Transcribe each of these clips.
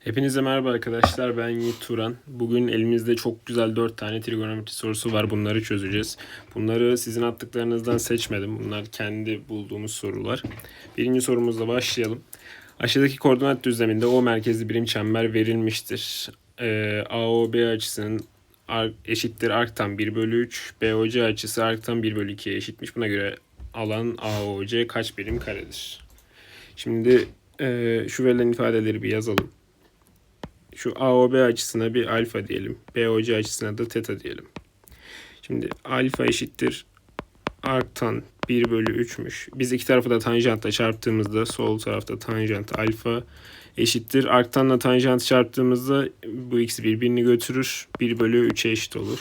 Hepinize merhaba arkadaşlar. Ben Yiğit Turan. Bugün elimizde çok güzel 4 tane trigonometri sorusu var. Bunları çözeceğiz. Bunları sizin attıklarınızdan seçmedim. Bunlar kendi bulduğumuz sorular. Birinci sorumuzla başlayalım. Aşağıdaki koordinat düzleminde O merkezli birim çember verilmiştir. Ee, AOB açısının eşittir arktan 1 bölü 3. BOC açısı arktan 1 bölü 2'ye eşitmiş. Buna göre alan AOC kaç birim karedir? Şimdi e, şu verilen ifadeleri bir yazalım. Şu AOB açısına bir alfa diyelim. BOC açısına da teta diyelim. Şimdi alfa eşittir arktan 1 bölü 3'müş. Biz iki tarafı da tanjantla çarptığımızda sol tarafta tanjant alfa eşittir. Arktanla tanjant çarptığımızda bu ikisi birbirini götürür. 1 bölü 3'e eşit olur.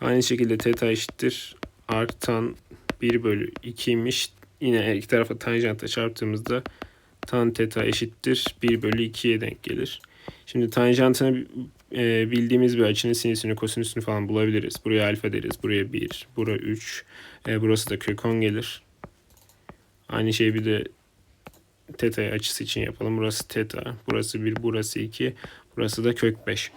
Aynı şekilde teta eşittir. Arktan 1 bölü 2'ymiş. Yine iki tarafa tanjantla çarptığımızda tan teta eşittir. 1 bölü 2'ye denk gelir. Şimdi tanjantını e, bildiğimiz bir açının sinüsünü, kosinüsünü falan bulabiliriz. Buraya alfa deriz. Buraya 1, buraya 3. E, burası da kök 10 gelir. Aynı şeyi bir de teta açısı için yapalım. Burası teta, burası 1, burası 2, burası da kök 5.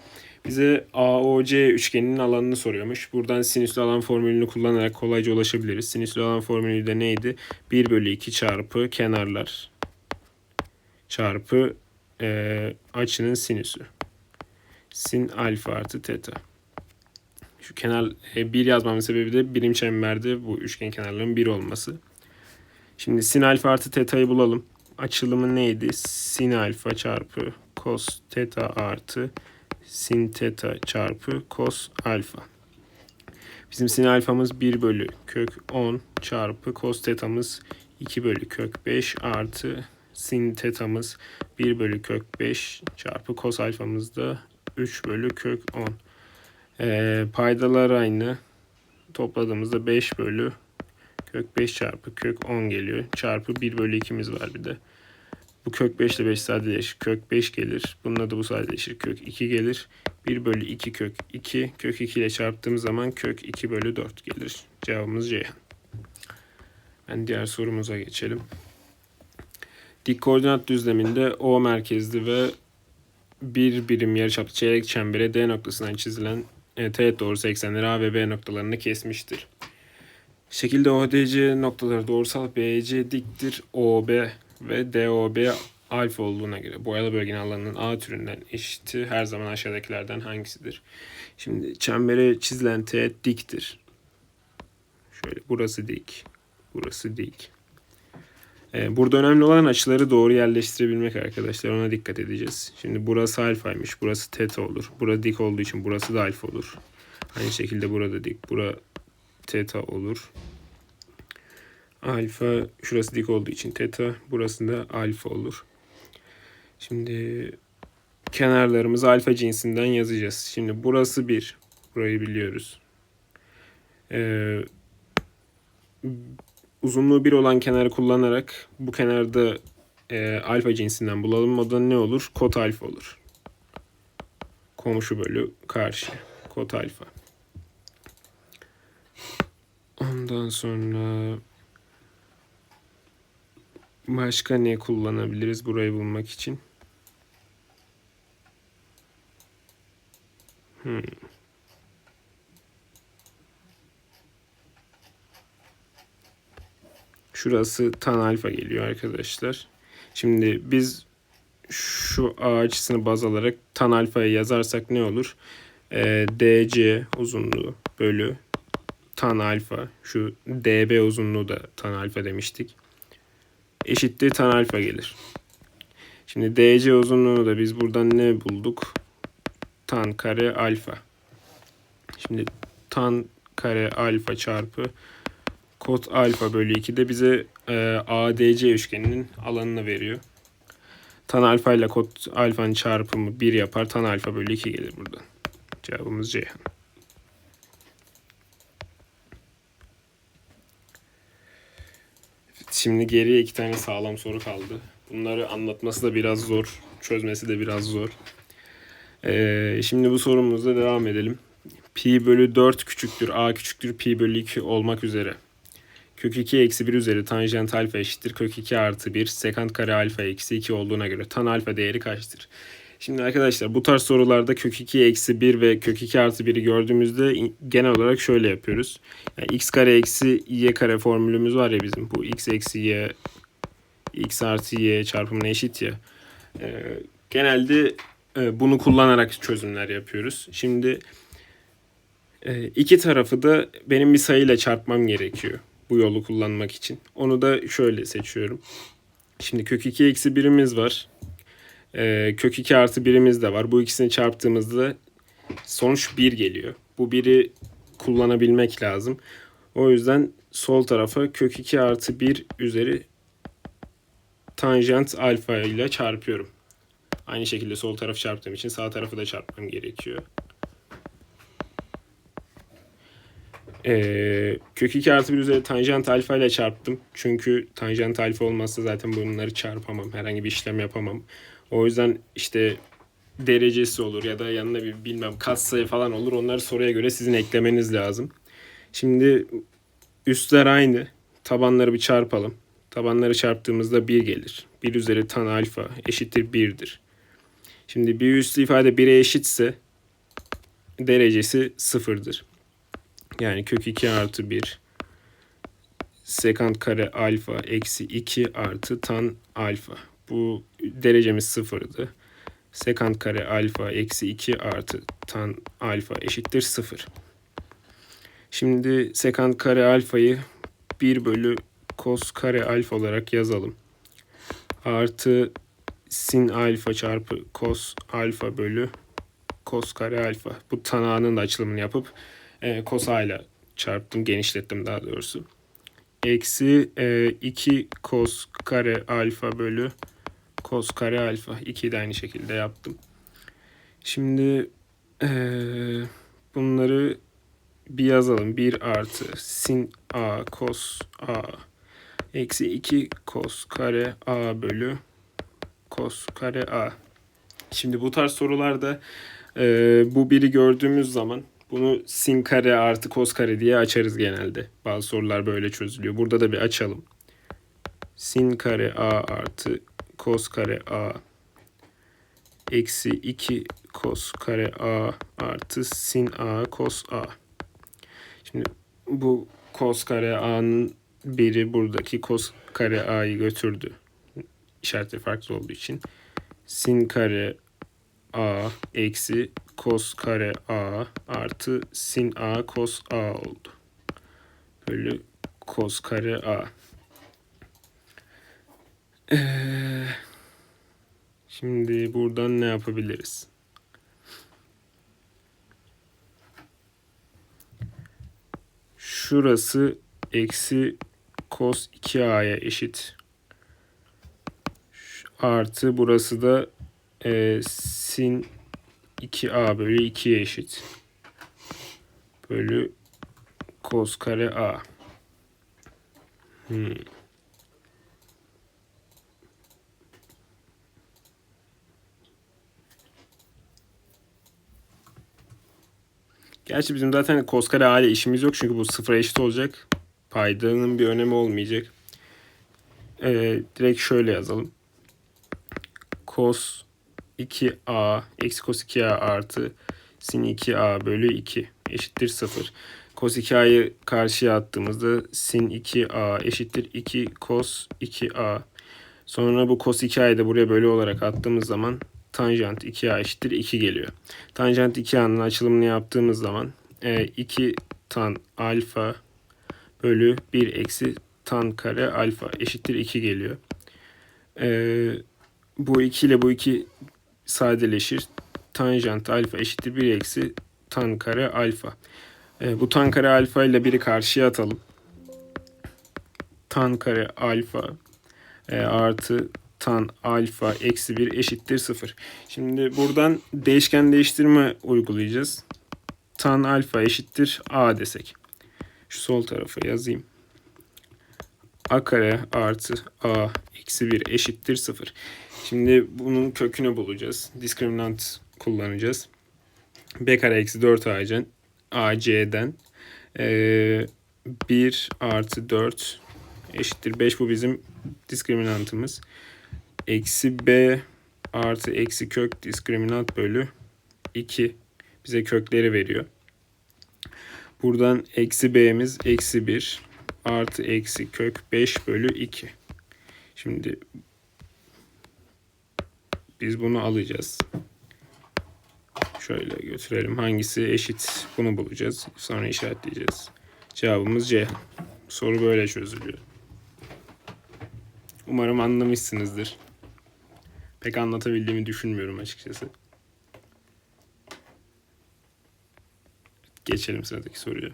Bize AOC üçgeninin alanını soruyormuş. Buradan sinüslü alan formülünü kullanarak kolayca ulaşabiliriz. Sinüslü alan formülü de neydi? 1 bölü 2 çarpı kenarlar çarpı e, açının sinüsü. Sin alfa artı teta. Şu kenar e, 1 yazmamın sebebi de birim çemberde bu üçgen kenarların 1 olması. Şimdi sin alfa artı teta'yı bulalım. Açılımı neydi? Sin alfa çarpı cos teta artı sin teta çarpı cos alfa. Bizim sin alfamız 1 bölü kök 10 çarpı cos teta'mız 2 bölü kök 5 artı sin tetamız 1 bölü kök 5 çarpı cos alfamız da 3 bölü kök 10. Ee, paydalar aynı. Topladığımızda 5 bölü kök 5 çarpı kök 10 geliyor. Çarpı 1 bölü 2'miz var bir de. Bu kök 5 ile 5 sadeleşir. Kök 5 gelir. Bununla da bu sadeleşir. Kök 2 gelir. 1 bölü 2 kök 2. Kök 2 ile çarptığımız zaman kök 2 bölü 4 gelir. Cevabımız Ceyhan. Ben diğer sorumuza geçelim. Dik koordinat düzleminde O merkezli ve bir birim yarıçaplı çeyrek çembere D noktasından çizilen e, teğet doğrusu eksenleri A ve B noktalarını kesmiştir. Şekilde ODC noktaları doğrusal BC diktir OB ve DOB alfa olduğuna göre boyalı bölgenin alanının A türünden eşiti her zaman aşağıdakilerden hangisidir? Şimdi çembere çizilen teğet diktir. Şöyle burası dik, burası dik. Ee, Burada önemli olan açıları doğru yerleştirebilmek arkadaşlar. Ona dikkat edeceğiz. Şimdi burası alfaymış. Burası teta olur. Burası dik olduğu için burası da alfa olur. Aynı şekilde burada dik. Bura teta olur. Alfa şurası dik olduğu için teta. Burası da alfa olur. Şimdi kenarlarımızı alfa cinsinden yazacağız. Şimdi burası 1. Burayı biliyoruz. Ee, uzunluğu 1 olan kenarı kullanarak bu kenarda e, alfa cinsinden bulalım. O da ne olur? Kot alfa olur. Komşu bölü karşı. Kot alfa. Ondan sonra başka ne kullanabiliriz burayı bulmak için? Hmm. Şurası tan alfa geliyor arkadaşlar. Şimdi biz şu A açısını baz alarak tan alfayı yazarsak ne olur? Ee, DC uzunluğu bölü tan alfa. Şu DB uzunluğu da tan alfa demiştik. Eşittir tan alfa gelir. Şimdi DC uzunluğunu da biz buradan ne bulduk? Tan kare alfa. Şimdi tan kare alfa çarpı Kot alfa bölü 2 de bize e, ADC üçgeninin alanını veriyor. Tan alfa ile kot alfanın çarpımı 1 yapar. Tan alfa bölü 2 gelir buradan. Cevabımız Ceyhan. Şimdi geriye iki tane sağlam soru kaldı. Bunları anlatması da biraz zor. Çözmesi de biraz zor. Ee, şimdi bu sorumuzla devam edelim. pi bölü 4 küçüktür a küçüktür pi bölü 2 olmak üzere. Kök 2 eksi 1 üzeri tanjant alfa eşittir kök 2 artı 1 sekant kare alfa eksi 2 olduğuna göre tan alfa değeri kaçtır? Şimdi arkadaşlar bu tarz sorularda kök 2 eksi 1 ve kök 2 artı 1'i gördüğümüzde genel olarak şöyle yapıyoruz. Yani x kare eksi y kare formülümüz var ya bizim. Bu x eksi y x artı y çarpımına eşit ya. Ee, genelde e, bunu kullanarak çözümler yapıyoruz. Şimdi e, iki tarafı da benim bir sayıyla çarpmam gerekiyor bu yolu kullanmak için. Onu da şöyle seçiyorum. Şimdi kök 2 eksi 1'imiz var. Ee, kök 2 artı 1'imiz de var. Bu ikisini çarptığımızda sonuç 1 geliyor. Bu 1'i kullanabilmek lazım. O yüzden sol tarafa kök 2 artı 1 üzeri tanjant alfa ile çarpıyorum. Aynı şekilde sol tarafı çarptığım için sağ tarafı da çarpmam gerekiyor. Ee, kök 2 artı 1 üzeri tanjant alfa ile çarptım. Çünkü tanjant alfa olmazsa zaten bunları çarpamam. Herhangi bir işlem yapamam. O yüzden işte derecesi olur ya da yanına bir bilmem katsayı falan olur. Onları soruya göre sizin eklemeniz lazım. Şimdi üstler aynı. Tabanları bir çarpalım. Tabanları çarptığımızda 1 gelir. 1 üzeri tan alfa eşittir 1'dir. Şimdi bir üslü ifade 1'e eşitse derecesi 0'dır. Yani kök 2 artı 1 sekant kare alfa eksi 2 artı tan alfa. Bu derecemiz sıfırdı. Sekant kare alfa eksi 2 artı tan alfa eşittir 0. Şimdi sekant kare alfayı 1 bölü kos kare alfa olarak yazalım. Artı sin alfa çarpı kos alfa bölü kos kare alfa. Bu tanağının da açılımını yapıp e, kos a ile çarptım, genişlettim daha doğrusu. Eksi e, 2 kos kare alfa bölü kos kare alfa. 2'yi de aynı şekilde yaptım. Şimdi e, bunları bir yazalım. 1 artı sin a kos a eksi 2 kos kare a bölü kos kare a. Şimdi bu tarz sorularda e, bu biri gördüğümüz zaman bunu sin kare artı kos kare diye açarız genelde. Bazı sorular böyle çözülüyor. Burada da bir açalım. Sin kare a artı kos kare a eksi 2 kos kare a artı sin a kos a. Şimdi bu kos kare a'nın biri buradaki kos kare a'yı götürdü. İşareti farklı olduğu için. Sin kare a eksi kos kare a artı sin a kos a oldu. Bölü kos kare a. Ee, şimdi buradan ne yapabiliriz? Şurası eksi kos 2a'ya eşit. Artı burası da e, sin 2a bölü 2'ye eşit. Bölü kos kare a. Hmm. Gerçi bizim zaten kos kare a ile işimiz yok çünkü bu sıfıra eşit olacak. Paydanın bir önemi olmayacak. Ee, direkt şöyle yazalım. Kos 2a eksi cos 2a artı sin 2a bölü 2 eşittir 0. Cos 2a'yı karşıya attığımızda sin 2a eşittir 2 cos 2a. Sonra bu cos 2a'yı da buraya bölü olarak attığımız zaman tanjant 2a eşittir 2 geliyor. Tanjant 2a'nın açılımını yaptığımız zaman 2 e, tan alfa bölü 1 eksi tan kare alfa eşittir 2 geliyor. E, bu 2 ile bu 2 sadeleşir. Tanjant alfa eşittir 1 eksi tan kare alfa. E, bu tan kare alfa ile biri karşıya atalım. Tan kare alfa e, artı tan alfa eksi 1 eşittir 0. Şimdi buradan değişken değiştirme uygulayacağız. Tan alfa eşittir a desek. Şu sol tarafa yazayım. a kare artı a eksi 1 eşittir 0. Şimdi bunun kökünü bulacağız. Diskriminant kullanacağız. b kare eksi 4 a'yı AC'den e, 1 artı 4 eşittir 5 bu bizim diskriminantımız. Eksi B artı eksi kök diskriminant bölü 2 bize kökleri veriyor. Buradan eksi b'miz eksi 1 artı eksi kök 5 bölü 2. Şimdi biz bunu alacağız. Şöyle götürelim. Hangisi eşit bunu bulacağız. Sonra işaretleyeceğiz. Cevabımız C. Soru böyle çözülüyor. Umarım anlamışsınızdır. Pek anlatabildiğimi düşünmüyorum açıkçası. Geçelim sıradaki soruya.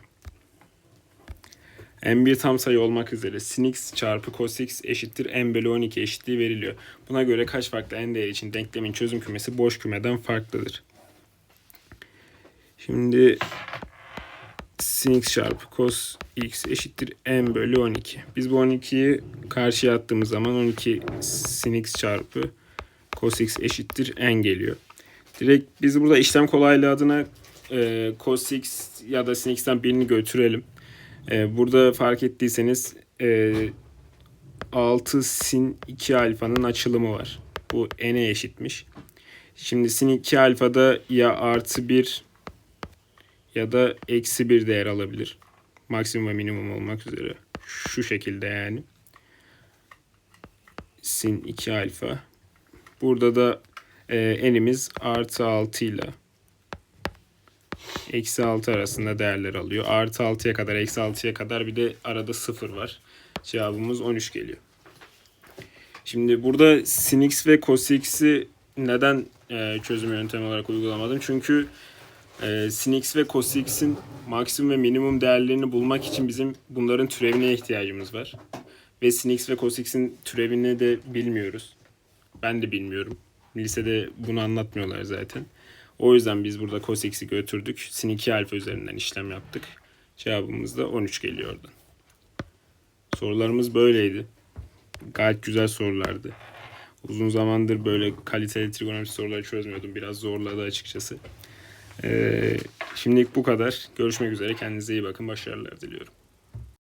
n bir tam sayı olmak üzere sin x çarpı cos x eşittir n bölü 12 eşitliği veriliyor. Buna göre kaç farklı n değeri için denklemin çözüm kümesi boş kümeden farklıdır? Şimdi sin x çarpı cos x eşittir n bölü 12. Biz bu 12'yi karşıya attığımız zaman 12 sin x çarpı cos x eşittir n geliyor. Direkt biz burada işlem kolaylığı adına e, cos x ya da sin x'ten birini götürelim. E, burada fark ettiyseniz e, 6 sin 2 alfanın açılımı var. Bu n'e eşitmiş. Şimdi sin 2 alfada ya artı 1 ya da eksi 1 değer alabilir. Maksimum ve minimum olmak üzere. Şu şekilde yani. Sin 2 alfa. Burada da e, n'imiz artı 6 ile eksi 6 arasında değerler alıyor. Artı 6'ya kadar, eksi 6'ya kadar bir de arada 0 var. Cevabımız 13 geliyor. Şimdi burada sin x ve cos x'i neden e, çözüm yöntemi olarak uygulamadım? Çünkü e, sin x ve cos x'in maksimum ve minimum değerlerini bulmak için bizim bunların türevine ihtiyacımız var. Ve sin x ve cos x'in türevini de bilmiyoruz. Ben de bilmiyorum. Lisede bunu anlatmıyorlar zaten. O yüzden biz burada cos x'i götürdük. Sin 2 alfa üzerinden işlem yaptık. Cevabımız da 13 geliyor oradan. Sorularımız böyleydi. Gayet güzel sorulardı. Uzun zamandır böyle kaliteli trigonometri soruları çözmüyordum. Biraz zorladı açıkçası. Ee, şimdilik bu kadar. Görüşmek üzere. Kendinize iyi bakın. Başarılar diliyorum.